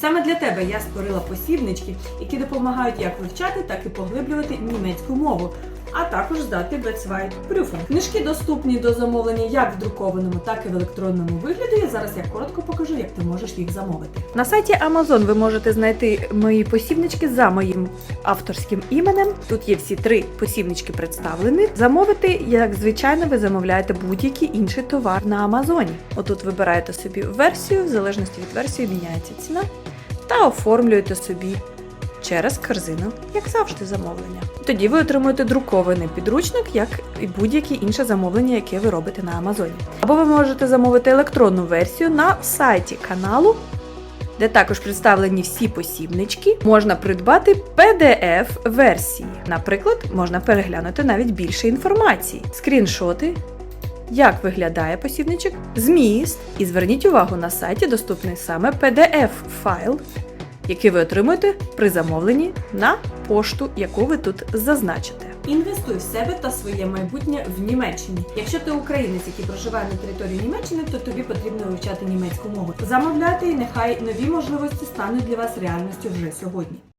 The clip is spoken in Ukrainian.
Саме для тебе я створила посібнички, які допомагають як вивчати, так і поглиблювати німецьку мову, а також здати B2 Prüfung. Книжки доступні до замовлення як в друкованому, так і в електронному вигляді. І зараз я коротко покажу, як ти можеш їх замовити. На сайті Amazon ви можете знайти мої посібнички за моїм авторським іменем. Тут є всі три посібнички представлені. Замовити, як звичайно, ви замовляєте будь-який інший товар на Амазоні. Отут вибираєте собі версію, в залежності від версії міняється ціна, та оформлюєте собі через корзину, як завжди, замовлення. Тоді ви отримуєте друкований підручник, як і будь-яке інше замовлення, яке ви робите на Амазоні. Або ви можете замовити електронну версію на сайті каналу, де також представлені всі посібнички. Можна придбати PDF-версії. Наприклад, можна переглянути навіть більше інформації, скріншоти. Як виглядає посібничок, зміст, і зверніть увагу на сайті доступний саме PDF-файл, який ви отримуєте при замовленні на пошту, яку ви тут зазначите. Інвестуй в себе та своє майбутнє в Німеччині. Якщо ти українець, який проживає на території Німеччини, то тобі потрібно вивчати німецьку мову. Замовляти і нехай нові можливості стануть для вас реальністю вже сьогодні.